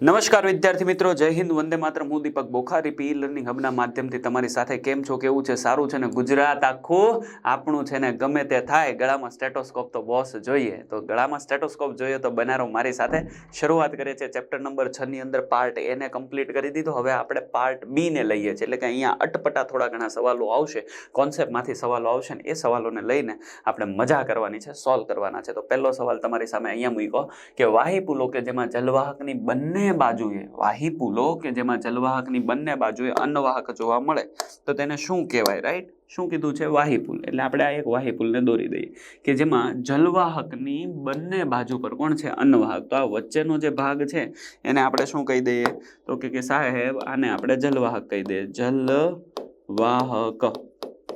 નમસ્કાર વિદ્યાર્થી મિત્રો, જય હિન્દ. વંદે માત્ર હું દીપક બોખારી, પી લર્નિંગ હબના માધ્યમથી તમારી સાથે કેમ છો, કેવું છે, સારું છે ને? ગુજરાત આખું આપણું છે ને ગમે તે થાય, ગળામાં સ્ટેટોસ્કોપ તો બોસ જોઈએ. તો ગળામાં સ્ટેટોસ્કોપ જોઈએ તો બનારો મારી સાથે શરૂઆત કરે છે. ચેપ્ટર નંબર છ ની અંદર પાર્ટ એને કમ્પ્લીટ કરી દીધો. હવે આપણે પાર્ટ બી ને લઈએ છીએ. એટલે કે અહીંયા અટપટા થોડા ઘણા સવાલો આવશે. કોન્સેપ્ટમાંથી સવાલો આવશે ને એ સવાલોને લઈને આપણે મજા કરવાની છે સોલ્વ કરવાના છે. તો પહેલો સવાલ તમારી સામે અહીંયા મૂકો કે વાહી પુલો કે જેમાં જલવાહકની બંને બાજુએ વાહી પુલો કે જેમાં જલવાહકની બંને બાજુએ અન્નવાહક જોવા મળે, તો તેને શું કહેવાય રાઈટ શું કીધું છે? વાહી પુલ. એટલે આપણે આ એક વાહી પુલને દોરી દઈએ કે જેમાં જલવાહકની બંને બાજુ પર કોણ છે? અન્નવાહક. તો આ વચ્ચેનો જે ભાગ છે, એને આપણે શું કહી દઈએ? તો કે સાહેબ, આને આપણે જલવાહક કહી દઈએ. જલવાહક.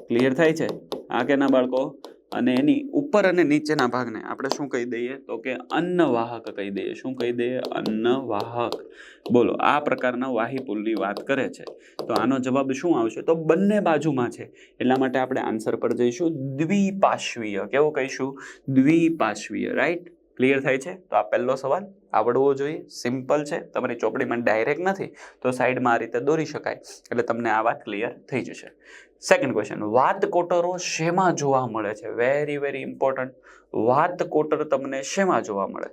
ક્લિયર થાય છે? આ કેના બાળકો? અને એની ઉપર અને નીચેના ભાગને આપણે શું કહી દઈએ? તો કે અન્નવાહક કહી દઈએ. શું કહી દઈએ? અન્નવાહક. બોલો, આ પ્રકારના વાહી પુલની વાત કરે છે. તો આનો જવાબ શું આવશે? તો બંને બાજુમાં છે. એટલા માટે આપણે આન્સર પર જઈશું. દ્વિપાશ્વીય. કેવું કહીશું? દ્વિપાશ્વીય. રાઈટ? ક્લિયર થાય છે? તો આ પહેલો સવાલ આવડવો જોઈએ. સિમ્પલ છે. તમારી ચોપડીમાં ડાયરેક્ટ નથી. તો સાઈડમાં આ રીતે દોરી શકાય. એટલે તમને આ વાત ક્લિયર થઈ જશે. સેકન્ડ ક્વેશ્ચન વાત કોટરો શેમાં જોવા મળે છે? વેરી વેરી ઇમ્પોર્ટન્ટ વાત કોટર તમને શેમાં જોવા મળે?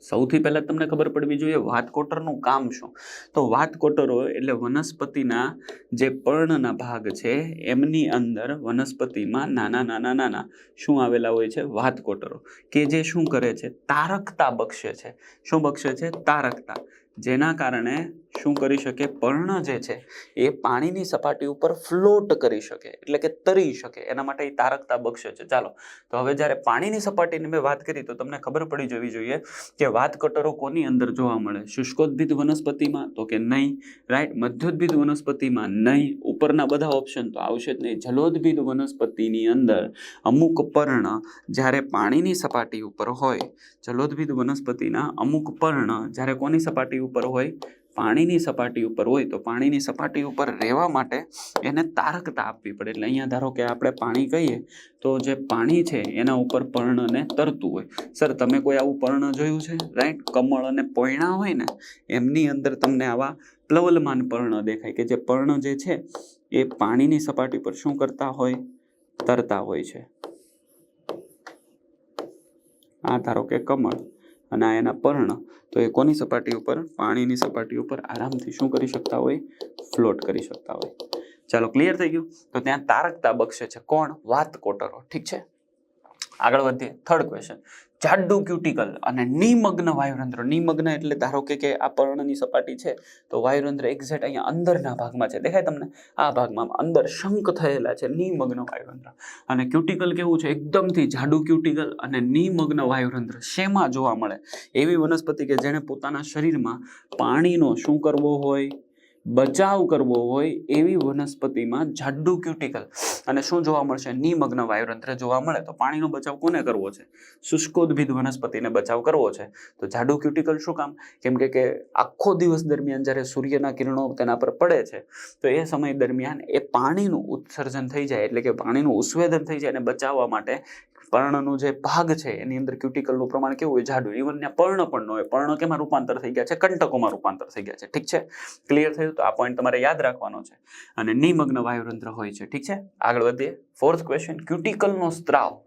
સૌથી પહેલાં તમને ખબર પડવી જોઈએ વાતકોટરનું કામ શું? તો વાત કોટરો એટલે વનસ્પતિના જે પર્ણના ભાગ છે, એમની અંદર વનસ્પતિમાં નાના નાના નાના શું આવેલા હોય છે? વાત કોટરો કે જે શું કરે છે? તારકતા બક્ષે છે. શું બક્ષે છે? તારકતા. જેના કારણે શું કરી શકે? પર્ણ જે છે, એ પાણીની સપાટી ઉપર ફ્લોટ કરી શકે, એટલે કે તરી શકે. એના માટે એ તારકતા બક્ષે છે. ચાલો, તો હવે જ્યારે પાણીની સપાટીની મેં વાત કરી, તો તમને ખબર પડી જવી જોઈએ કે વાત કટરો કોની અંદર જોવા મળે? શુષ્કોદ્ભિત વનસ્પતિમાં? તો કે નહીં? રાઈટ મધ્યોદ્ભિત વનસ્પતિમાં? નહીં. ઉપરના બધા ઓપ્શન તો આવશે જ નહીં. જલોદ્ભિત વનસ્પતિની અંદર અમુક પર્ણ જ્યારે પાણીની સપાટી ઉપર હોય, જલોદ્ભિત વનસ્પતિના અમુક પર્ણ જ્યારે કોની સપાટી ઉપર હોય, પાણીની સપાટી ઉપર હોય, તો પાણીની સપાટી ઉપર રહેવા માટે એને તારકતા આપવી પડે. એટલે અહીંયા ધારો કે આપણે પાણી કહીએ, તો જે પાણી છે એના ઉપર પર્ણને તરતું હોય. સર, તમે કોઈ આવું પર્ણ જોયું છે? રાઈટ કમળ અને પોયણા હોય ને, એમની અંદર તમને આવા પ્લવલમાન પર્ણ દેખાય કે જે પર્ણ જે છે, એ પાણીની સપાટી પર શું કરતા હોય? તરતા હોય છે. આ ધારો કે કમળ. અને આ એના પર્ણ, તો એ કોની સપાટી ઉપર? પાણીની સપાટી ઉપર. આરામથી શું કરી શકતા હોય? ફ્લોટ કરી શકતા હોય. ચાલો ક્લિયર થઈ ગયું? તો ત્યાં તારકતા બક્ષે છે. કોણ? વાત કોટરો ઠીક છે? આગળ વધીએ. થર્ડ ક્વેશ્ચન જાડું ક્યુટિકલ અને નિમગ્ન વાયુરંધ્ર. નિમગ્ન એટલે ધારો કે કે આ પર્ણની સપાટી છે, તો વાયુરંધ્ર એક્ઝેક્ટ અહીંયા અંદરના ભાગમાં છે. દેખાય તમને? આ ભાગમાં અંદર શંક થયેલા છે નિમગ્ન વાયુરંધ્ર. અને ક્યુટિકલ કેવું છે? એકદમથી જાડું ક્યુટિકલ અને નિમગ્ન વાયુરંધ્ર. શેમાં જોવા મળે? એવી વનસ્પતિ કે જેણે પોતાના શરીરમાં પાણીનો શું કરવો હોય? બચાવ કરવો હોય એવી વનસ્પતિમાં જાડું ક્યુટિકલ અને શું જોવા મળશે? નિમગ્ન વાયુરંત્ર જોવા મળે તો પાણીનો બચાવ કોને કરવો છે? શુષ્કોદ્ભિદ વનસ્પતિને બચાવ કરવો છે. તો જાડું ક્યુટિકલ શું કામ? કેમ કે આખો દિવસ દરમિયાન જ્યારે સૂર્યના કિરણો તેના પર પડે છે, તો એ સમય દરમિયાન એ પાણીનું ઉત્સર્જન થઈ જાય. એટલે કે પાણીનું ઉત્સવેદન થઈ જાય અને બચાવવા માટે પર્ણનું જે ભાગ છે, એની અંદર ક્યુટિકલનું પ્રમાણ કેવું હોય? જાડું. ઇવન ત્યાં પર્ણ પણ ન હોય. પર્ણ કેમાં રૂપાંતર થઈ ગયા છે? કંટકોમાં રૂપાંતર થઈ ગયા છે. ઠીક છે? ક્લિયર થયું? તો આ પોઈન્ટ તમારે યાદ રાખવાનો છે. અને નિમગ્ન વાયુરંધ્ર હોય છે. ઠીક છે? આગળ વધીએ. ફોર્થ ક્વેશ્ચન ક્યુટિકલનો સ્ત્રાવ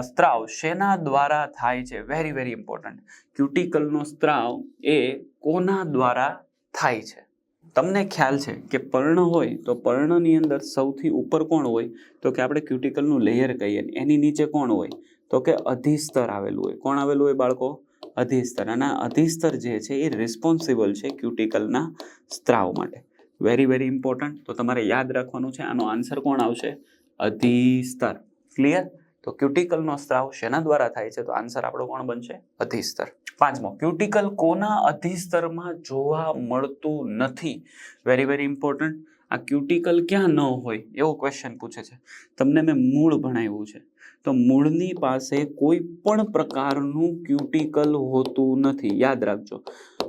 સ્ત્રાવ શેના દ્વારા થાય છે? વેરી વેરી ઇમ્પોર્ટન્ટ ક્યુટિકલનો સ્ત્રાવ એ કોના દ્વારા થાય છે? તમને ખ્યાલ છે કે પર્ણ હોય તો પર્ણની અંદર સૌથી ઉપર કોણ હોય? તો કે આપણે ક્યુટિકલનું લેયર કહીએ એની નીચે કોણ હોય? તો કે અધિસ્તર આવેલું હોય. કોણ આવેલું હોય બાળકો? અધિસ્તર. અને અધિસ્તર જે છે એ રિસ્પોન્સિબલ છે ક્યુટિકલના સ્ત્રાવ માટે. વેરી વેરી ઇમ્પોર્ટન્ટ તો તમારે યાદ રાખવાનું છે, આનો આન્સર કોણ આવશે? અધિસ્તર. ક્લિયર તો ક્યુટિકલનો સ્ત્રાવ શેના દ્વારા થાય છે? તો આન્સર આપણો કોણ બનશે? અધિસ્તર. પાંચમો ક્યુટિકલ કોના અધિસ્તરમાં જોવા મળતું નથી? વેરી વેરી ઇમ્પોર્ટન્ટ આ ક્યુટિકલ ક્યાં ન હોય? એવો ક્વેશ્ચન પૂછે છે. તમને મેં મૂળ ભણાવ્યું છે. તો મૂળની પાસે કોઈ પણ પ્રકારનું ક્યુટિકલ હોતું નથી. યાદ રાખજો.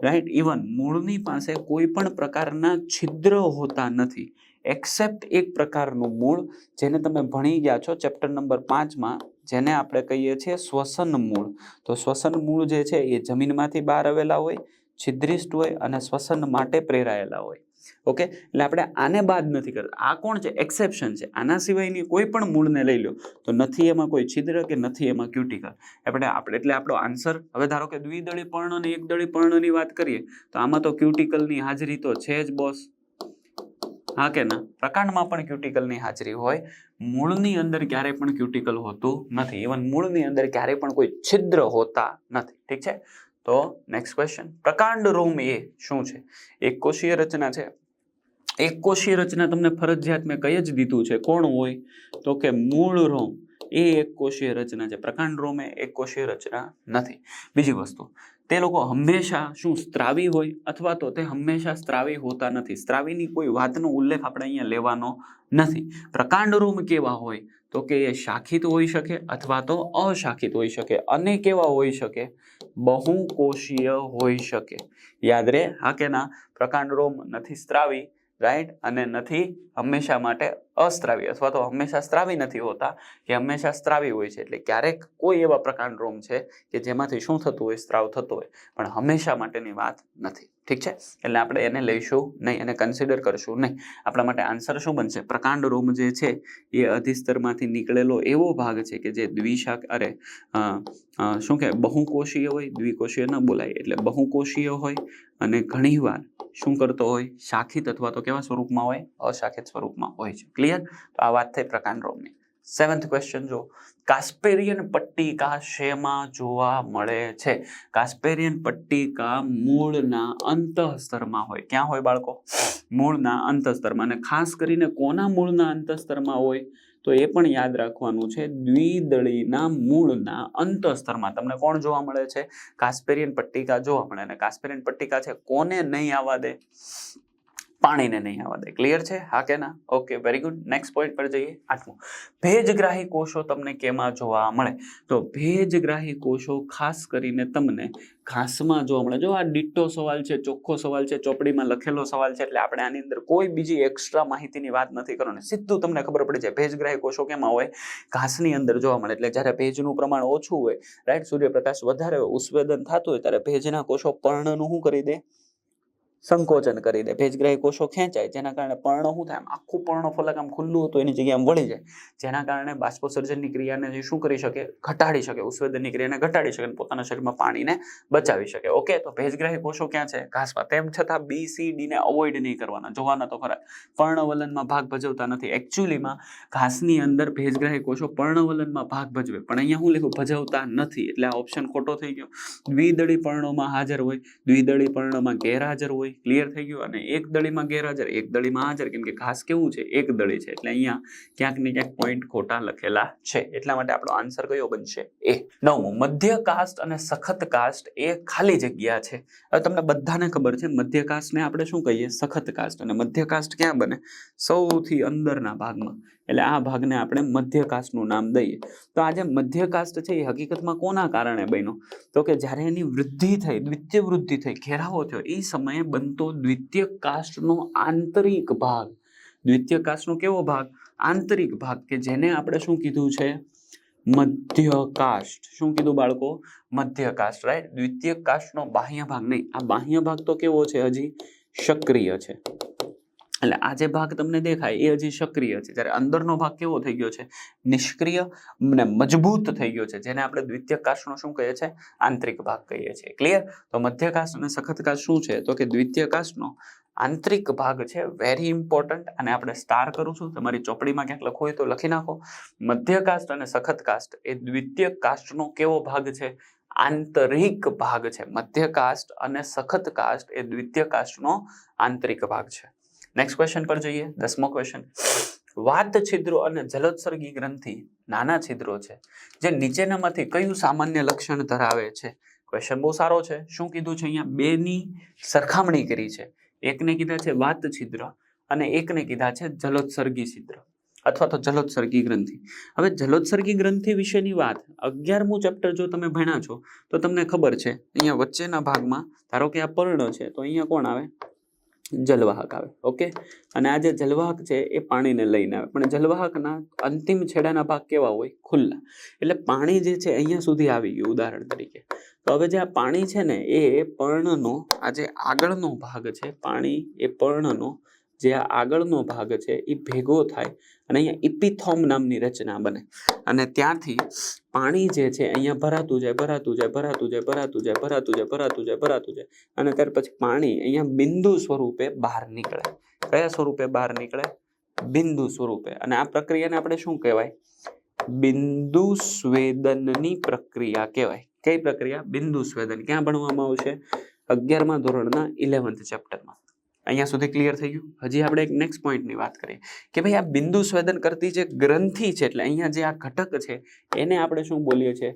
રાઈટ ઇવન મૂળની પાસે કોઈ પણ પ્રકારના છિદ્ર હોતા નથી. એક્સેપ્ટ એક પ્રકારનું મૂળ જેને તમે ભણી ગયા છો ચેપ્ટર નંબર પાંચમાં, જેને આપણે કહીએ છીએ શ્વસન મૂળ. તો શ્વસન મૂળ જે છે એ જમીનમાંથી બહાર આવેલા હોય, છિદ્રિષ્ટ હોય અને શ્વસન માટે પ્રેરાયેલા હોય. ઓકે? એટલે આપણે આને બાદ નથી કરતા. આ કોણ છે? એક્સેપ્શન છે. આના સિવાયની કોઈ પણ મૂળને લઈ લો તો નથી એમાં કોઈ છિદ્ર કે નથી એમાં ક્યુટિકલ. આપણે આપણે એટલે આપણો આન્સર, હવે ધારો કે દ્વિદળી પર્ણ અને એકદળી પર્ણની વાત કરીએ, તો આમાં તો ક્યુટિકલની હાજરી તો છે જ, બોસ. હા કે ના? પ્રકાંડમાં પણ ક્યુટિકલની હાજરી હોય. મૂળની અંદર ક્યારેય પણ ક્યુટિકલ હોતું નથી. ઇવન મૂળની અંદર ક્યારેય પણ કોઈ છિદ્ર હોતા નથી. ઠીક છે? તો નેક્સ્ટ ક્વેશ્ચન પ્રકાંડ રોમ એ શું છે? એક કોષીય રચના છે. એક કોષીય રચના તમને ફરજિયાત મેં કહી જ દીધું છે. કોણ હોય? તો કે મૂળ રોમ એ એક કોષીય રચના છે. પ્રકાંડ રોમ એક કોષીય રચના નથી. બીજી વસ્તુ. તે લોકો હંમેશા શું, સ્ત્રાવી હોય અથવા તો તે હંમેશા સ્ત્રાવી હોતા નથી. સ્ત્રાવીની કોઈ વાતનો ઉલ્લેખ આપણે અહીંયા લેવાનો નથી. પ્રકાંડ રોમ કેવા હોય તો કે એ શાખિત હોઈ શકે અથવા તો અશાખિત હોઈ શકે. અને કેવા હોઈ શકે? બહુકોષીય હોઈ શકે. યાદ રહે હા કે ના? પ્રકાંડ રોમ નથી સ્ત્રાવી રાઈટ અને નથી હંમેશા માટે અસ્ત્રાવી અથવા તો હંમેશા સ્ત્રાવી નથી હોતા કે હંમેશા સ્ત્રાવી હોય છે. એટલે ક્યારેક કોઈ એવા પ્રકાંડ રોમ છે કે જેમાંથી શું થતું હોય, સ્ત્રાવ થતો હોય, પણ હંમેશા માટેની વાત નથી. ઠીક છે? એટલે આપણે એને લઈશું નહીં એને કન્સિડર કરશું નહીં. આપણા માટે આન્સર શું બનશે? પ્રકાંડ રોમ જે છે, એ અધિસ્તરમાંથી નીકળેલો એવો ભાગ છે કે જે દ્વિશાખ અરે શું કે બહુકોષીય હોય, દ્વિકોષીય ન બોલાય. એટલે બહુકોષીય હોય અને ઘણીવાર શું કરતો હોય? શાખિત અથવા તો કેવા સ્વરૂપમાં હોય? અશાખિત સ્વરૂપમાં હોય છે. ક્લિયર તો આ વાત થઈ પ્રકાંડ રોમની. સેવન્થ ક્વેશ્ચન જો કાસ્પેરિયન પટ્ટિકા શેમાં જોવા મળે છે? કાસ્પેરિયન પટ્ટિકા મૂળના અંતઃસ્તરમાં હોય. ક્યાં હોય બાળકો? મૂળના અંતઃસ્તરમાં. અને ખાસ કરીને કોના મૂળના અંતઃસ્તરમાં હોય? તો એ પણ યાદ રાખવાનું છે. દ્વિદળીના મૂળના અંતઃસ્તરમાં. તમને કોણ જોવા મળે છે? કાસ્પેરિયન પટ્ટિકા. જોવા મળે અને કાસ્પેરિયન પટ્ટિકા છે, કોને નહીં આવવા દે? પાણીને નહીં આવવા દે. ક્લિયર છે? હા કે ના? Okay very good next point પર જઈએ. આઠમું. ભેજગ્રાહી કોષો તમને કેમાં જોવા મળે? તો ભેજગ્રાહી કોષો ખાસ કરીને તમને ઘાસમાં જોવા મળે. જો આ ડિટ્ટો સવાલ છે, ચોખ્ખો સવાલ છે, ચોપડીમાં લખેલો સવાલ છે, એટલે આપણે આની અંદર કોઈ બીજી એક્સ્ટ્રા માહિતીની વાત નથી કરવાની. સીધું તમને ખબર પડી જાય ભેજગ્રાહી કોષો કેમાં હોય? ઘાસની અંદર જોવા મળે. એટલે જ્યારે ભેજનું પ્રમાણ ઓછું હોય રાઈટ સૂર્યપ્રકાશ વધારે ઉત્સવેદન થતું હોય, ત્યારે ભેજના કોષો પર્ણનું શું કરી દે? સંકોચન કરી દે. ભેજગ્રાહી કોષો ખેંચાય, જેના કારણે પર્ણ શું થાય? આખું પર્ણ ફલક આમ ખુલ્લું હતું, એની જગ્યાએ આમ વળી જાય. જેના કારણે બાષ્પોસર્જનની ક્રિયાને જે શું કરી શકે? ઘટાડી શકે. ઉત્સવેદનની ક્રિયાને ઘટાડી શકે પોતાના શરીરમાં પાણીને બચાવી શકે. ઓકે, તો ભેજગ્રાહી કોષો ક્યાં છે? ઘાસમાં. તેમ છતાં બી સી ડીને અવોઇડ નહીં કરવાના. જોવાના તો ખરા. પર્ણવલનમાં ભાગ ભજવતા નથી. એકચ્યુઅલીમાં ઘાસની અંદર ભેજગ્રાહી કોષો પર્ણવલનમાં ભાગ ભજવે. પણ અહીંયા હું લખ્યું? ભજવતા નથી. એટલે આ ઓપ્શન ખોટો થઈ ગયો. દ્વિદળી પર્ણોમાં હાજર હોય, દ્વિદળી પર્ણોમાં ગેરહાજર હોય ક્લિયર થઈ ગયું અને એક દળીમાં ગેરહાજર, એક દળીમાં હાજર, કેમ કે ઘાસ કેવું છે? એક દળી છે. એટલે અહીંયા ક્યાંક ને ક્યાંક પોઈન્ટ ખોટા લખેલા છે. એટલા માટે આપણો આન્સર કયો બનશે? એ નવમું, મધ્ય કાસ્ટ અને સખત કાસ્ટ એ ખાલી જગ્યા છે. હવે તમને બધાને ખબર છે, મધ્ય કાસ્ટને આપણે શું કહીએ? સખત કાસ્ટ અને મધ્ય કાસ્ટ ક્યાં બને? સૌથી અંદરના ભાગમાં. એટલે આ ભાગને આપણે મધ્યકાસ્ટનું નામ દઈએ. તો આ જે મધ્ય છે એ હકીકતમાં કોના કારણે બન્યો? તો કે જ્યારે એની વૃદ્ધિ થઈ, દ્વિતીય વૃદ્ધિ થઈ, ઘેરાવો થયો, એ સમયે બનતો દ્વિતીય કાસ્ટનો આંતરિક ભાગ. દ્વિતીય કાસ્ટનો કેવો ભાગ? આંતરિક ભાગ કે જેને આપણે શું કીધું છે? મધ્ય શું કીધું બાળકો? મધ્ય કાસ્ટ રાઈટ દ્વિતીય કાસ્ટનો બાહ્ય ભાગ નહીં. આ બાહ્ય ભાગ તો કેવો છે હજી? સક્રિય છે. એટલે આ જે ભાગ તમને દેખાય, એ હજી સક્રિય છે. જ્યારે અંદરનો ભાગ કેવો થઈ ગયો છે? નિષ્ક્રિય ને મજબૂત થઈ ગયો છે, જેને આપણે દ્વિતીય કાસ્ટનો શું કહીએ છીએ? આંતરિક ભાગ કહીએ છીએ. ક્લિયર તો મધ્ય અને સખત કાસ્ટ શું છે? તો કે દ્વિતીય કાસ્ટનો આંતરિક ભાગ છે વેરી ઇમ્પોર્ટન્ટ અને આપણે સ્ટાર કરું છું. તમારી ચોપડીમાં ક્યાંક લખવું હોય તો લખી નાખો. મધ્ય અને સખત કાસ્ટ એ દ્વિતીય કાસ્ટનો કેવો ભાગ છે? આંતરિક ભાગ છે. મધ્ય કાસ્ટ અને સખત કાસ્ટ એ દ્વિતીય કાસ્ટનો આંતરિક ભાગ છે. નેક્સ્ટ ક્વેશ્ચન પર જઈએ. દસમો ક્વેશ્ચન વાત છિદ્રો અને જલોત્સર્ગી ગ્રંથિ નાના છિદ્રો છે, જે નીચેનામાંથી કયું સામાન્ય લક્ષણ ધરાવે છે? ક્વેશ્ચન બહુ સારો છે. શું કીધું છે અહીંયા? બેની સરખામણી કરી છે. એકને કીધા છે વાત છિદ્ર અને એકને કીધા છે જલોત્સર્ગી છિદ્ર અથવા તો જલોત્સર્ગી ગ્રંથિ. હવે જલોત્સર્ગી ગ્રંથિ વિશેની વાત અગિયારમું ચેપ્ટર જો તમે ભણ્યા છો તો તમને ખબર છે, અહીંયા વચ્ચેના ભાગમાં ધારો કે આ પર્ણ છે, તો અહીંયા કોણ આવે? જલવાહક આવે, ઓકે? અને આ જે જલવાહક છે એ પાણીને લઈને આવે. પણ જલવાહકના અંતિમ છેડાના ભાગ કેવા હોય? ખુલ્લા. એટલે પાણી જે છે અહીંયા સુધી આવી ગયું, ઉદાહરણ તરીકે. તો હવે જે આ પાણી છે ને, એ પર્ણનો, આ જે આગળનો ભાગ છે, પાણી એ પર્ણનો જે આ આગળનો ભાગ છે એ ભેગો થાય અને અહીંયા ઇપિથોમ નામની રચના બને. અને ત્યાંથી પાણી જે છે અહીંયા ભરાતું જાય ભરાતું જાય ભરાતું જાય ભરાતું જાય ભરાતું જાય ભરાતું જાય ભરાતું જાય. અને ત્યાર પછી પાણી અહીંયા બિંદુ સ્વરૂપે બહાર નીકળે. કયા સ્વરૂપે બહાર નીકળે? બિંદુ સ્વરૂપે. અને આ પ્રક્રિયાને આપણે શું કહેવાય? બિંદુ સ્વેદનની પ્રક્રિયા કહેવાય. કઈ પ્રક્રિયા? બિંદુ સ્વેદન. ક્યાં ભણવામાં આવશે? અગિયારમા ધોરણના ઇલેવન્થ ચેપ્ટરમાં અહીંયા સુધી ક્લિયર થઈ ગયું. હજી આપણે એક નેક્સ્ટ પોઈન્ટની વાત કરીએ કે ભાઈ આ બિંદુ સ્વેદન કરતી જે ગ્રંથિ છે એટલે અહીંયા જે આ ઘટક છે, એને આપણે શું બોલીએ છીએ?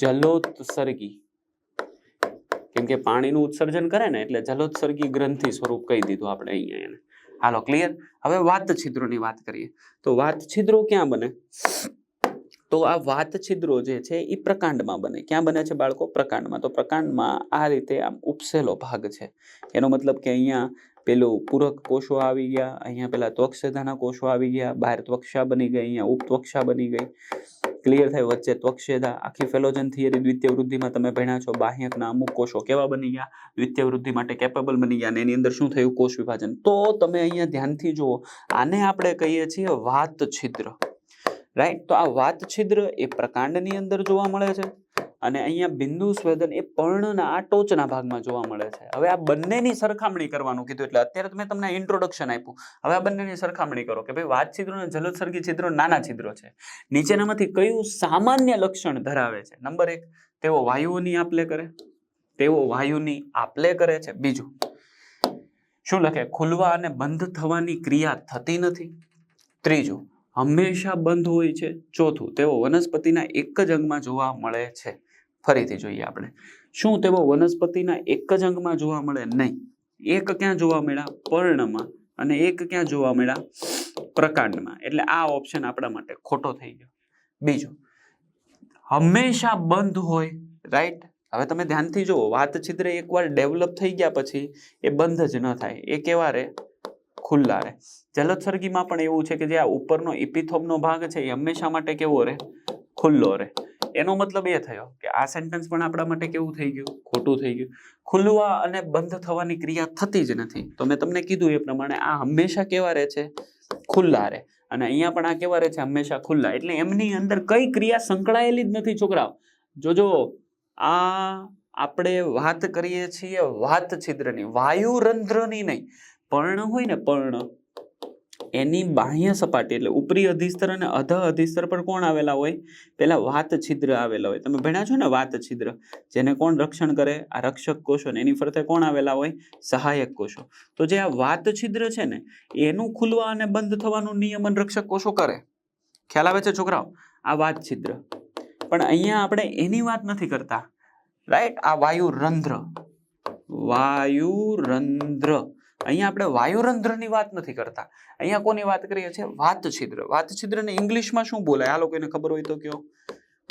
જલોત્સર્ગી. કેમ કે પાણીનું ઉત્સર્જન કરે ને એટલે જલોત્સર્ગી ગ્રંથિ સ્વરૂપ કહી દીધું આપણે અહીંયા એને. હાલો ક્લિયર હવે વાત છિદ્રોની વાત કરીએ. તો વાત છિદ્રો ક્યાં બને? તો આ વાત છિદ્રો જે છે એ પ્રકાંડમાં બને. ક્યાં બને છે બાળકો? પ્રકાંડમાં. તો પ્રકાંડમાં આ રીતે આમ ઉપસેલો ભાગ છે. એનો મતલબ કે અહીંયા પેલું પૂરક કોષો આવી ગયા, અહીંયા પેલા ત્વક્ષધાના કોષો આવી ગયા, બહાર ત્વક્ષા બની ગઈ, અહીંયા ઉપત્વક્ષા બની ગઈ. ક્લિયર થાય વચ્ચે ત્વક્ષેધા આખી ફેલોજન થિયરી દ્વિતીય વૃદ્ધિમાં તમે ભણ્યા છો, બાહ્યકના અમુક કોષો કેવા બની ગયા? દ્વિતીય વૃદ્ધિ માટે કેપેબલ બની ગયા અને એની અંદર શું થયું? કોષ વિભાજન. તો તમે અહીંયા ધ્યાનથી જુઓ, આને આપણે કહીએ છીએ વાત છિદ્ર રાઈટ તો આ વાત છિદ્ર એ પ્રકાંડની અંદર જોવા મળે છે. અને અહીંયા બિંદુ સ્વેદન એ પર્ણના આ ટોચના ભાગમાં જોવા મળે છે. હવે આ બંનેની સરખામણી કરવાનું કીધું એટલે અત્યારે મેં તમને ઇન્ટ્રોડક્શન આપ્યું. હવે આ બંનેની સરખામણી કરો કે ભાઈ વાત છિદ્રો અને જલોત્સર્ગી છિદ્રો નાના છિદ્રો છે. નીચેનામાંથી કયું સામાન્ય લક્ષણ ધરાવે છે? નંબર એક, તેઓ વાયુઓની આપલે કરે. તેઓ વાયુની આપલે કરે છે. બીજું, શું લખે? ખુલવા અને બંધ થવાની ક્રિયા થતી નથી. ત્રીજું, હંમેશા બંધ હોય છે. ચોથું, તેઓ વનસ્પતિના એક જ અંગમાં જોવા મળે છે. ફરીથી જોઈએ આપણે. શું તેઓ વનસ્પતિના એક જ અંગમાં જોવા મળે? નહીં. એક ક્યાં જોવા મળ્યા? પર્ણમાં. અને એક ક્યાં જોવા મળ્યા? પ્રકાંડમાં. એટલે આ ઓપ્શન આપણા માટે ખોટો થઈ ગયો. બીજું. હંમેશા બંધ હોય રાઈટ હવે તમે ધ્યાનથી જુઓ, વાત છિદ્ર એકવાર ડેવલપ થઈ ગયા પછી એ બંધ જ ન થાય. એ કેવા રે ખુલ્લા રહે. જલોત્સર્ગીમાં પણ એવું છે કે જે આ ઉપરનો ઇપિથોમનો ભાગ છે, એ હંમેશા માટે કેવો રહે? ખુલ્લો રહે. એનો મતલબ એ થયો કે આ સેન્ટેન્સ પણ આપણા માટે કેવું થઈ ગયું? ખોટું થઈ ગયું. ખુલવા અને બંધ થવાની ક્રિયા થતી જ નથી. તો મેં તમને કીધું એ પ્રમાણે આ હંમેશા કેવા રહે છે? ખુલ્લા રહે. અને અહીંયા પણ આ કેવા રહે છે? હંમેશા ખુલ્લા. એટલે એમની અંદર કઈ ક્રિયા સંકળાયેલી જ નથી, છોકરાઓ. જોજો, આ આપણે વાત કરીએ છીએ વાત છિદ્રની, વાયુરંધ્રની નહીં. પર્ણ હોય ને પર્ણ એની બાહ્ય સપાટી એટલે ઉપરી અધિસ્તર અને અધ અધિસ્તર પર કોણ આવેલા હોય? પેલા વાત છિદ્ર આવેલા હોય. તમે ભણ્યા છો ને વાત છિદ્ર? જેને કોણ રક્ષણ કરે? આ રક્ષક કોષો ને એની ફરતે કોણ આવેલા હોય? સહાયક કોષો. તો જે આ વાત છિદ્ર છે ને, એનું ખુલવા અને બંધ થવાનું નિયમન રક્ષક કોષો કરે. ખ્યાલ આવે છે છોકરાઓ? આ વાત છિદ્ર. પણ અહીંયા આપણે એની વાત નથી કરતા. રાઈટ? આ વાયુ રંધ્ર વાયુ રંધ્ર અહીંયા આપણે વાયુરંધ્રની વાત નથી કરતા. અહીંયા કોની વાત કરીએ છીએ? વાત છિદ્ર વાત છિદ્રને ઇંગ્લિશમાં શું બોલાય? આ લોકોને ખબર હોય તો કયો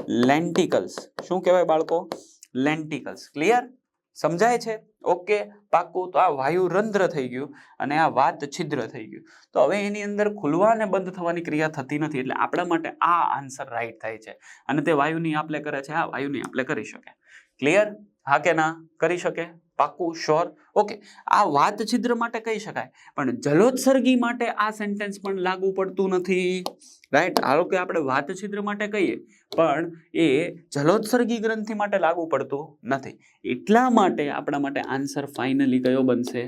લેન્ટિકલ્સ શું કહેવાય બાળકો? લેન્ટિકલ્સ ક્લિયર સમજાય છે? ઓકે. પાક્કું. તો આ વાયુરંધ્ર થઈ ગયું અને આ વાત છિદ્ર થઈ ગયું. તો હવે એની અંદર ખુલવા અને બંધ થવાની ક્રિયા થતી નથી. એટલે આપણા માટે આ આન્સર રાઈટ થાય છે. અને તે વાયુની આપલે કરે છે. આ વાયુની આપલે કરી શકે. ક્લિયર હા કે ના? કરી શકે? પાક્કું શ્યોર ઓકે આ વાત છિદ્ર માટે કહી શકાય. પણ જલોત્સર્ગી માટે આ સેન્ટેન્સ પણ લાગુ પડતું નથી. રાઈટ હાલો કે આપણે વાત છિદ્ર માટે કહીએ, પણ એ જલોત્સર્ગી ગ્રંથિ માટે લાગુ પડતું નથી. એટલા માટે આપણા માટે આન્સર ફાઇનલી કયો બનશે?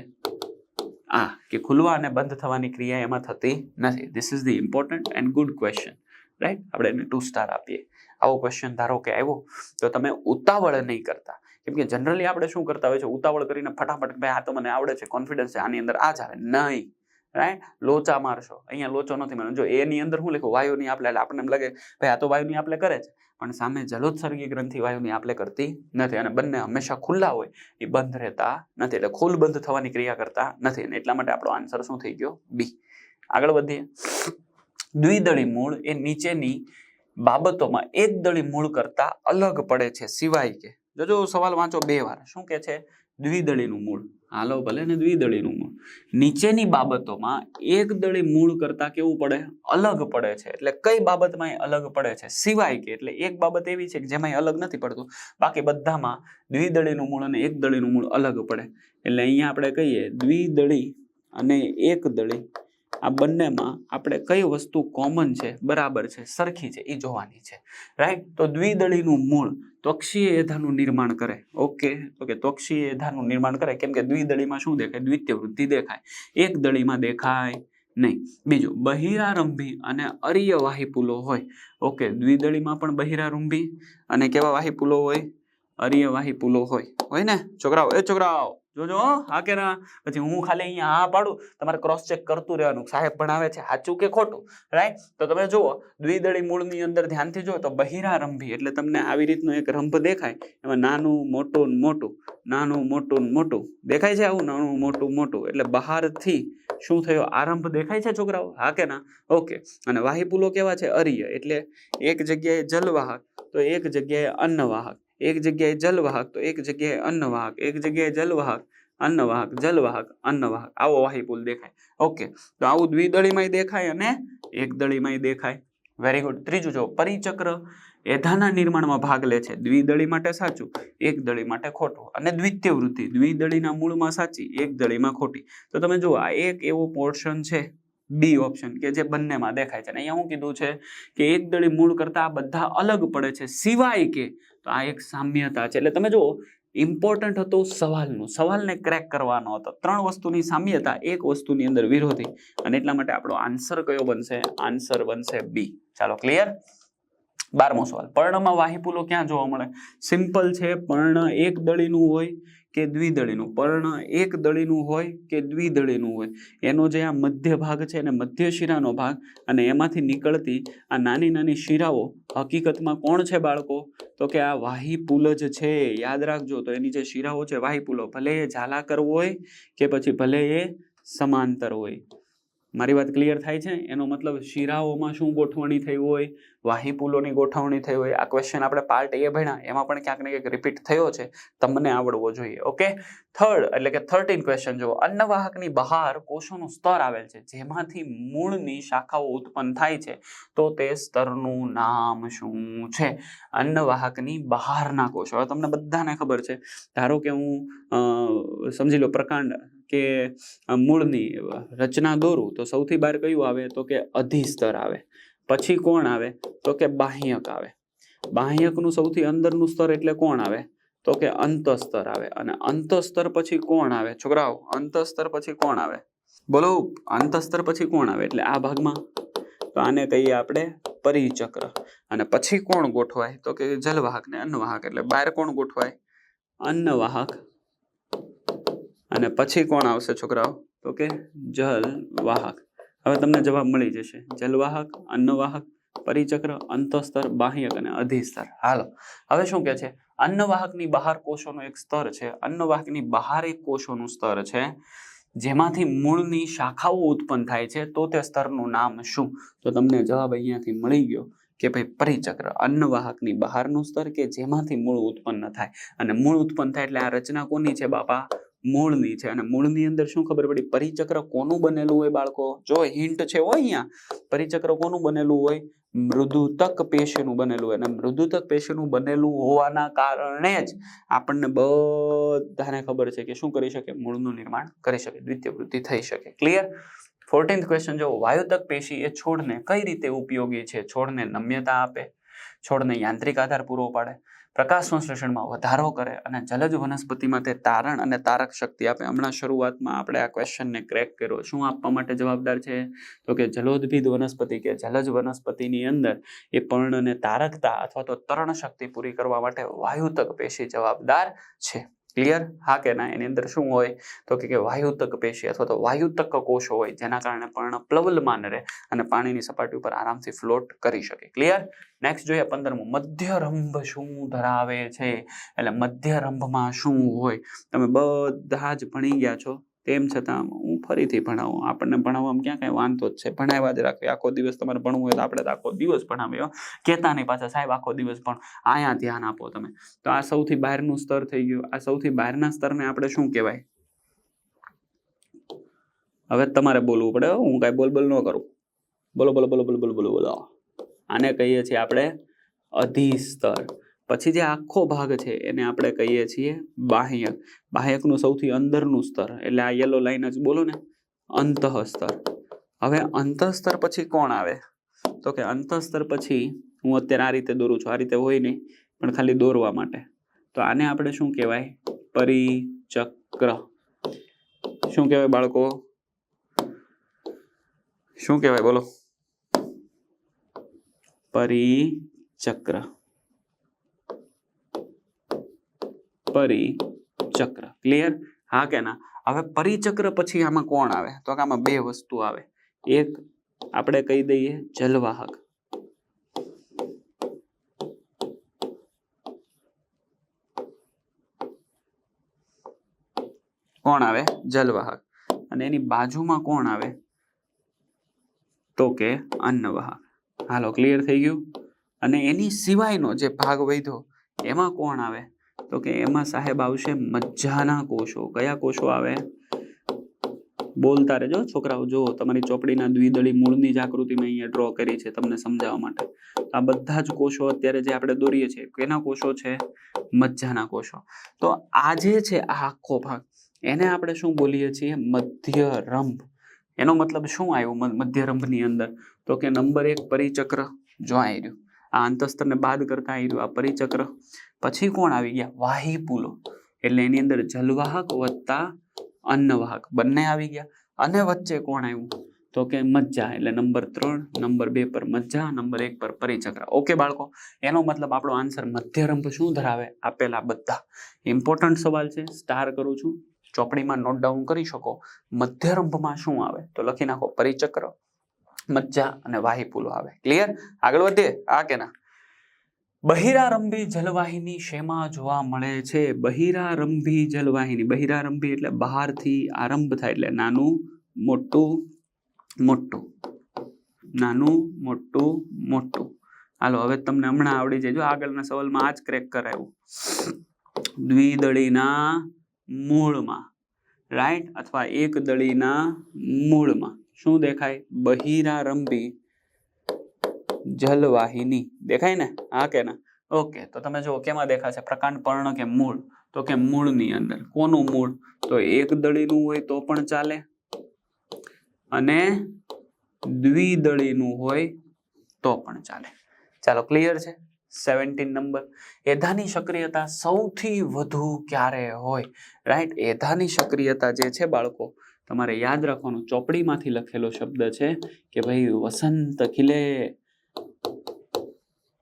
આ, કે ખુલવા અને બંધ થવાની ક્રિયા એમાં થતી નથી. This is the important and good question right આપણે એને ટુ સ્ટાર આપીએ. આવો ક્વેશ્ચન ધારો કે આવ્યો, તો તમે ઉતાવળ નહીં કરતા. કેમ કે જનરલી આપણે શું કરતા હોય છે, ઉતાવળ કરીને ફટાફટ ભાઈ, આ તો મને આવડે છે કોન્ફિડન્સ છે, આની અંદર આ જ નહીં રાઈટ લોચા મારશો. અહીંયા લોચો નથી મારવાનો. જો એની અંદર શું લખ્યું? વાયુની આપલે. એટલે આપણને એમ લાગે, ભાઈ, આ તો વાયુની આપલે કરે છે. પણ સામે જલોત્સર્ગી ગ્રંથિ વાયુની આપલે કરતી નથી અને બંને હંમેશા ખુલ્લા હોય, એ બંધ રહેતા નથી. એટલે ખુલ બંધ થવાની ક્રિયા કરતા નથી. અને એટલા માટે આપણો આન્સર શું થઈ ગયો? બી આગળ વધીએ. દ્વિદળી મૂળ એ નીચેની બાબતોમાં એક દળી મૂળ કરતા અલગ પડે છે. સિવાય કે જોજો, સવાલ વાંચો બે વાર. શું કે છે? દ્વિદળીનું મૂળ. હાલો, ભલે ને દ્વિદળીનું મૂળ. નીચેની બાબતોમાં એક દળી મૂળ કરતા કેવું પડે? અલગ પડે છે. એટલે કઈ બાબતમાં અલગ પડે છે? સિવાય કે એટલે એક બાબત એવી છે કે જેમાં અલગ નથી પડતું. બાકી બધામાં દ્વિદળીનું મૂળ અને એક દળીનું મૂળ અલગ પડે. એટલે અહીંયા આપણે કહીએ દ્વિદળી અને એક દળી. આ બંનેમાં આપણે કઈ વસ્તુ કોમન છે, બરાબર છે, સરખી છે એ જોવાની છે. રાઈટ તો દ્વિદળીનું મૂળ ત્વક્ષીય એધાનું નિર્માણ કરે. ઓકે તો કે ત્વક્ષીય એધાનું નિર્માણ કરે. કેમ કે દ્વિદળીમાં શું દેખાય? દ્વિતીય વૃદ્ધિ દેખાય. એક દળીમાં દેખાય નહીં. બીજું, બહિરારંભી અને અરિયવાહી પુલો હોય. ઓકે દ્વિદળીમાં પણ બહિરારંભી અને કેવા વાહી પુલો હોય? અરિયવાહી પુલો હોય. હોય ને? છોકરાઓ, એ છોકરાઓ! જોજો હો, કે ના? પછી હું ખાલી અહીંયા હા પાડું તમારે ક્રોસ ચેક કરતું રહેવાનું. સાહેબ ભણાવે છે સાચું કે ખોટું? રાઈટ તો તમે જુઓ દ્વિદળી મૂળની અંદર ધ્યાનથી જુઓ તો બહિરારંભી એટલે તમને આવી રીતનું એક રંભ દેખાય. એમાં નાનું મોટું મોટું નાનું મોટું મોટું. દેખાય છે આવું? નાનું મોટું મોટું. એટલે બહારથી શું થયો? આરંભ દેખાય છે છોકરાઓ? હા કે ના? ઓકે અને વાહીપુલો કેવા છે? અરિય. એટલે એક જગ્યાએ જલવાહક તો એક જગ્યાએ અન્નવાહક. એક જગ્યાએ જલવાહક તો એક જગ્યાએ અન્નવાહક એક જગ્યાએ જલવાહક અન્નવાહક જલવાહક અન્નવાહક આવો વાહીપુલ દેખાય. ઓકે તો આવું દ્વિદળીમાંય દેખાય અને એક દળીમાંય દેખાય. વેરી ગુડ ત્રીજું જો, પરિચક્ર એધાના નિર્માણમાં ભાગ લે છે. દ્વિદળી માટે સાચું એક દળી માટે ખોટું. અને દ્વિતીય વૃત્તિ, દ્વિદળીના મૂળમાં સાચી એક દળીમાં ખોટી. તો તમે જુઓ, આ એક એવો પોર્શન છે. બી ઓપ્શન કે જે બંનેમાં દેખાય છે. અને અહીંયા હું કીધું છે કે એક દળી મૂળ કરતાં આ બધા અલગ પડે છે. સિવાય કે તો આ એક સામ્યતા છે. એટલે તમે જુઓ ઇમ્પોર્ટન્ટ હતો સવાલનું. સવાલને ક્રેક કરવાનો હતો. ત્રણ વસ્તુની સામ્યતા એક વસ્તુની અંદર વિરોધી. અને એટલા માટે આપણો આન્સર કયો બનશે? આન્સર બનશે બી ચાલો ક્લિયર બારમો સવાલ. પર્ણમાં વાહિપુલો ક્યાં જોવા મળે? સિમ્પલ છે, પર્ણ એક દળીનું હોય કે દ્વિદળીનું? પર્ણ એક દળીનું હોય કે દ્વિદળીનું હોય? એનો જે આ મધ્ય ભાગ છે એને મધ્ય શિરાનો ભાગ અને એમાંથી નીકળતી આ નાની નાની શિરાઓ, હકીકતમાં કોણ છે બાળકો? તો કે આ વાહીપુલ જ છે, યાદ રાખજો. તો એની જે શિરાઓ છે, વાહીપુલો, ભલે એ ઝાલાકર હોય કે પછી ભલે એ સમાંતર હોય. મારી વાત ક્લિયર થાય છે? એનો મતલબ શિરાઓમાં શું ગોઠવણી થઈ હોય? વાહીપુલોની ગોઠવણી થઈ હોય? આ ક્વેશ્ચન આપણે પાર્ટ એ ભણ્યા. એમાં પણ ક્યાંક ને ક્યાંક રિપીટ થયો છે. તમને આવડવો જોઈએ ઓકે થર્ડ એટલે કે થર્ટીન ક્વેશ્ચન જો અન્નવાહકની બહાર કોષોનું સ્તર આવેલ છે, જેમાંથી મૂળની શાખાઓ ઉત્પન્ન થાય છે. તો તે સ્તરનું નામ શું છે? અન્નવાહકની બહારના કોષો. હવે તમને બધાને ખબર છે. ધારો કે હું સમજી લો પ્રકાંડ કે મૂળની રચના દોરું તો સૌથી બહાર કયું આવે? તો કે અધિસ્તર આવે. પછી કોણ આવે? તો કે બાહ્યક આવે. બાહ્યકનું સૌથી અંદરનું સ્તર એટલે કોણ આવે? તો કે અંતસ્તર આવે. અને અંતસ્તર પછી કોણ આવે? છોકરાઓ, અંતસ્તર પછી કોણ આવે? બોલો, અંતસ્તર પછી કોણ આવે? એટલે આ ભાગમાં? તો આને કહીએ આપણે પરિચક્ર. અને પછી કોણ ગોઠવાય? તો કે જલવાહક ને અન્નવાહક. એટલે બહાર કોણ ગોઠવાય? અન્નવાહક. અને પછી કોણ આવશે છોકરાઓ? તો કે જલવાહક. હવે તમને જવાબ મળી જશે. જલવાહક, અન્નવાહક, પરિચક્ર, અંતસ્તર, બાહ્યક અને અધિસ્તર. હાલો. હવે શું કે છે? અન્નવાહકની બહાર કોષોનું એક સ્તર છે. અન્નવાહકની બહાર એક કોષોનું સ્તર છે. જેમાંથી મૂળની શાખાઓ ઉત્પન્ન થાય છે. તો તે સ્તરનું નામ શું? તો તમને જવાબ અહીંયાથી મળી ગયો કે ભાઈ પરિચક્ર, અન્નવાહકની બહારનું સ્તર કે જેમાંથી મૂળ ઉત્પન્ન થાય. અને મૂળ ઉત્પન્ન થાય એટલે આ રચના કોની છે બાપા? મૂળની છે. અને મૂળની અંદર શું ખબર પડી? પરિચક્ર કોનું બનેલું હોય બાળકો? જો હિન્ટ છે હોય અહીંયા, પરિચક્ર કોનું બનેલું હોય? મૃદુતક પેશીનું બનેલું હોય. અને મૃદુતક પેશીનું બનેલું હોવાના કારણે જ આપણને બધાને ખબર છે કે શું કરી શકે? મૂળનું નિર્માણ કરી શકે. દ્વિતીય વૃદ્ધિ થઈ શકે. ક્લિયર ફોર્ટીન્થ ક્વેશ્ચન જો વાયુતક પેશી એ છોડને કઈ રીતે ઉપયોગી છે? છોડને નમ્યતા આપે? છોડને યાંત્રિક આધાર પૂરો પાડે? પ્રકાશ સંશ્લેષણમાં વધારો કરે અને જલજ વનસ્પતિમાં તે તારણ અને તારક શક્તિ આપે. હમણાં શરૂઆતમાં આપણે આ ક્વેશ્ચનને ક્રેક કર્યો. શું આપવા માટે જવાબદાર છે? તો કે જલોદભિદ વનસ્પતિ કે જલજ વનસ્પતિની અંદર એ પર્ણને તારકતા અથવા તો તરણ શક્તિ પૂરી કરવા માટે વાયુતક પેશી જવાબદાર છે. ક્લિયર હા કે ના? એની અંદર શું હોય? તો કે વાયુતક પેશી અથવા તો વાયુતક કોષો હોય, જેના કારણે પર્ણ પ્લવલમાન રહે અને પાણીની સપાટી ઉપર આરામથી ફ્લોટ કરી શકે. ક્લિયર નેક્સ્ટ જોઈએ પંદરમું. મધ્યરંભ શું ધરાવે છે? એટલે મધ્યરંભમાં શું હોય? તમે બધા જ ભણી ગયા છો. તેમ છતાં હું ફરીથી ભણાવું. આપણને ભણાવવામાં ક્યાં કાંઈ વાંધો જ છે? ભણાવ્યા જ રાખવી આખો દિવસ તમારે ભણવું હોય તો આપણે આખો દિવસ ભણાવ્યો કહેતા નહીં પાછા, સાહેબ, આખો દિવસ પણ આયા ધ્યાન આપો તમે. તો આ સૌથી બહારનું સ્તર થઈ ગયું. આ સૌથી બહારના સ્તરને આપણે શું કહેવાય? હવે તમારે બોલવું પડે હું. કાંઈ બોલ બોલ ન કરું. બોલો બોલો બોલો બોલો બોલો બોલો બોલો. આને કહીએ છીએ આપણે અધિસ્તર. પછી જે આખો ભાગ છે એને આપણે કહીએ છીએ બાહ્યક. બાહ્યકનું સૌથી અંદરનું સ્તર, એટલે આ યલો લાઈન જ બોલો ને, અંતઃસ્તર. હવે અંતઃસ્તર પછી કોણ આવે? તો કે અંતઃસ્તર પછી હું અત્યારે આ રીતે દોરું છું. આ રીતે હોય નહીં, પણ ખાલી દોરવા માટે. તો આને આપણે શું કહેવાય? પરિચક્ર. શું કહેવાય બાળકો? શું કહેવાય બોલો? પરિચક્ર. પરિચક્ર. ક્લિયર હા કે ના? હવે પરિચક્ર પછી આમાં કોણ આવે? તો આમાં બે વસ્તુ આવે. એક આપણે કહી દઈએ જલવાહક. કોણ આવે? જલવાહક. અને એની બાજુમાં કોણ આવે? તો કે અન્નવાહક. હાલો ક્લિયર થઈ ગયું? અને એની સિવાયનો જે ભાગ વધ્યો, એમાં કોણ આવે? તો કે એમાં સાહેબ આવશે મજાના કોષો. કયા કોષો આવે? બોલતા રહેજો છોકરાઓ. જુઓ, તમારી ચોપડીના દ્વિદળી મૂળની જ આકૃતિ મેં અહીંયા ડ્રો કરી છે તમને સમજાવવા માટે. આ બધા જ કોષો અત્યારે જે આપણે દોરીએ છીએ, કેના કોષો છે? મજ્જાના કોષો. તો આ જે છે આ આખો ભાગ, એને આપણે શું બોલીએ છીએ? મધ્યરંભ. એનો મતલબ શું આવ્યો મધ્ય રંભની અંદર? તો કે નંબર એક પરિચક્ર જો આવી રહ્યું. આ અંતસ્તરને બાદ કરતા આવી આ પરિચક્ર પછી કોણ આવી ગયા? વાહીપુલો એટલે એની અંદર જલવાહક વત્તા અન્નવાહક. બંને આવી ગયા. અને વચ્ચે કોણ આવ્યું? તો કે મજ્જા. એટલે નંબર ત્રણ, નંબર બે પર મજ્જા, નંબર એક પર પરિચક્ર. ઓકે બાળકો, એનો મતલબ આપણો આન્સર મધ્યરંભ શું ધરાવે? આપેલા બધા. ઇમ્પોર્ટન્ટ સવાલ છે. સ્ટાર કરું છું. ચોપડીમાં નોટ ડાઉન કરી શકો. મધ્યરંભમાં શું આવે? તો લખી નાખો પરિચક્ર. મજ્જા અને વાહીપુલો આવે. ક્લિયર આગળ વધીએ? આ કે ના? બહિરારંભી જલવાહિની શેમાં જોવા મળે છે? બહિરારંભી જલવાહિની. બહિરારંભી એટલે બહારથી આરંભ થાય એટલે નાનું, મોટું મોટું. નાનું, મોટું મોટું. હાલો, હવે તમને હમણાં આવડી જાય. જો આગળના સવાલમાં આ જ ક્રેક કરાયું. દ્વિદળીના મૂળમાં. રાઈટ અથવા એક દળીના મૂળમાં. શું દેખાય? બહિરારંભી જલવાહિની. દેખાય ને? હા કે ના? ઓકે, તો તમે જો કેમાં દેખાશે? પ્રકાંડ પર્ણ કે મૂળ? તો કે મૂળની અંદર. કોનું મૂળ? તો એક દળીનું હોય તો પણ ચાલે. અને દ્વિદળીનું હોય તો પણ ચાલે. ચાલો ક્લિયર છે? સેવન્ટીન નંબર એધાની સક્રિયતા સૌથી વધુ ક્યારે હોય? રાઈટ એધાની સક્રિયતા જે છે બાળકો તમારે યાદ રાખવાનું. ચોપડીમાંથી લખેલો શબ્દ છે કે ભાઈ, વસંત ખીલે.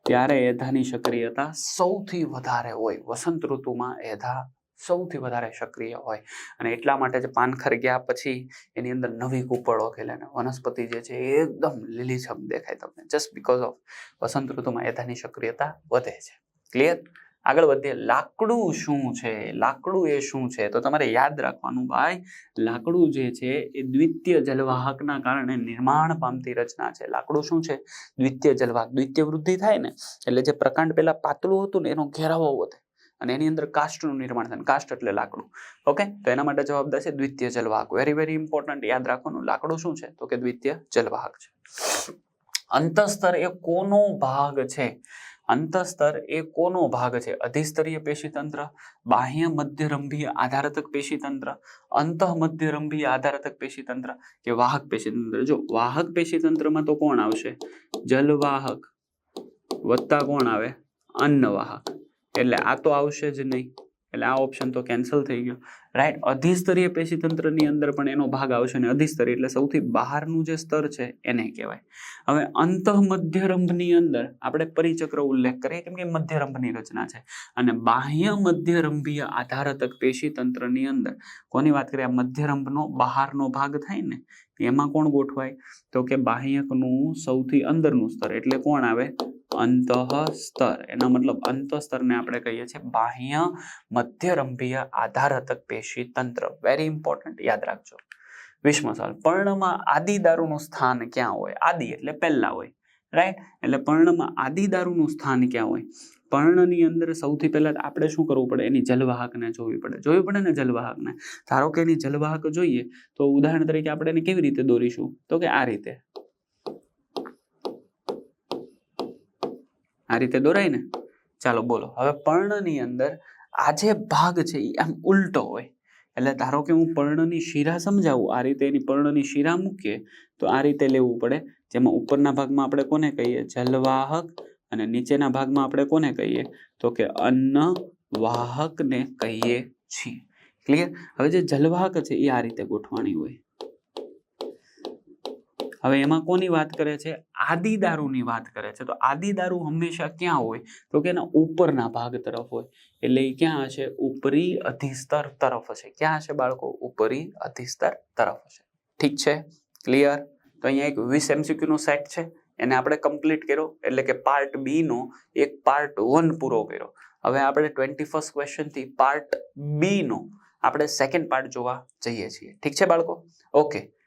ત્યારે એધાની સક્રિયતા સૌથી વધારે હોય. વસંત ઋતુમાં એધા સૌથી વધારે સક્રિય હોય. અને એટલા માટે જ પાનખર ગયા પછી એની અંદર નવી કૂપળો ખીલે ને વનસ્પતિ જે છે એકદમ લીલીછમ દેખાય તમને. જસ્ટ બીકોઝ ઓફ વસંત ઋતુમાં એધાની સક્રિયતા વધે છે. ક્લિયર આગળ વધીએ. લાકડું શું છે? લાકડું એ શું છે? તો તમારે યાદ રાખવાનું ભાઈ, લાકડું જે છે એ દ્વિતીય જલવાહકના કારણે નિર્માણ પામતી રચના છે. લાકડું શું છે? દ્વિતીય જલવાહક. દ્વિતીય વૃદ્ધિ થાય ને, એટલે જે પ્રકાંડ પેલા પાતળું હતું ને, એનો ઘેરાવો વધે અને એની અંદર કાસ્ટનું નિર્માણ થાય. કાસ્ટ એટલે લાકડું. ઓકે? તો એના માટે જવાબદાર છે દ્વિતીય જલવાહક. વેરી વેરી ઇમ્પોર્ટન્ટ યાદ રાખવાનું, લાકડું શું છે? તો કે દ્વિતીય જલવાહક છે. અંતસ્તર એ કોનો ભાગ છે? અંતસ્તર એ કોનો ભાગ છે? અધિસ્તરીય પેશીતંત્ર, બાહ્ય મધ્યરંભીય આધારતક પેશીતંત્ર અંતઃ મધ્યરંભીય આધારતક પેશીતંત્ર કે વાહક પેશીતંત્ર? જો વાહક પેશીતંત્રમાં તો કોણ આવશે? જલવાહક વત્તા કોણ આવે? અન્નવાહક. એટલે આ તો આવશે જ નહીં. એટલે આ ઓપ્શન તો કેન્સલ થઈ ગયો. રાઈટ અધિસ્તરીય પેશીતંત્રની અંદર પણ એનો ભાગ આવશે અને અધિસ્તરીય એટલે સૌથી બહારનું જે સ્તર છે એને કહેવાય. હવે અંતઃ મધ્યરંભની અંદર આપણે પરિચક્ર ઉલ્લેખ કરીએ, કેમ કે મધ્યરંભની રચના છે. અને બાહ્ય મધ્યરંભીય આધારતક પેશીતંત્રની અંદર કોની વાત કરીએ? આ મધ્યરંભનો બહારનો ભાગ થાય ને, એમાં કોણ ગોઠવાય? તો કે બાહ્યકનું સૌથી અંદરનું સ્તર. એટલે કોણ આવે? અંતઃસ્તર એના મતલબ અંતઃસ્તરને આપણે કહીએ છીએ બાહ્ય, મધ્યરંભીય આધારતક પેશી તંત્ર. વેરી ઇમ્પોર્ટન્ટ યાદ રાખજો. સવાલ પર્ણમાં આદિ સ્થાન ક્યાં હોય? આદિ એટલે પહેલા હોય. રાઈટ એટલે પર્ણમાં આદિ દારૂનું સ્થાન ક્યાં હોય? પર્ણની અંદર સૌથી પહેલા આપણે શું કરવું પડે? એની જલવાહકને જોવી પડે. જોવી પડે ને જલવાહકને? ધારો કે એની જલવાહક જોઈએ, તો ઉદાહરણ તરીકે આપણે એને કેવી રીતે દોરીશું? તો કે આ રીતે. આ રીતે દોરાય ને? ચાલો બોલો. હવે પર્ણની અંદર આ જે ભાગ છે એ આમ ઉલટો હોય. એટલે ધારો કે હું પર્ણની શીરા સમજાવું, આ રીતે એની પર્ણની શીરા મૂકીએ, તો આ રીતે લેવું પડે. જેમાં ઉપરના ભાગમાં આપણે કોને કહીએ? જલવાહક. અને નીચેના ભાગમાં આપણે કોને કહીએ? તો કે અન્ન વાહકને કહીએ છીએ. ક્લિયર હવે જે જલવાહક છે એ આ રીતે ગોઠવાણી હોય. હવે એમાં કોની વાત કરે છે? આદિ દારૂની વાત કરે છે. તો આદિ દારૂ હંમેશા ક્યાં હોય? તો કે એના ઉપરના ભાગ તરફ હોય. એટલે એ ક્યાં હશે? ઉપરી અધિસ્તર તરફ હશે. ક્યાં હશે બાળકો? ઉપરી અધિસ્તર તરફ હશે. ઠીક છે? ક્લિયર તો અહીંયા એક વીસ એમસીક્યુ નો સેટ છે. એને આપણે કમ્પ્લીટ કર્યો. એટલે કે પાર્ટ બી નો એક પાર્ટ વન પૂરો કર્યો. હવે આપણે ટ્વેન્ટી ફર્સ્ટ ક્વેશ્ચનથી પાર્ટ બી નો આપણે સેકન્ડ પાર્ટ જોવા જઈએ છીએ. ઠીક છે બાળકો? ઓકે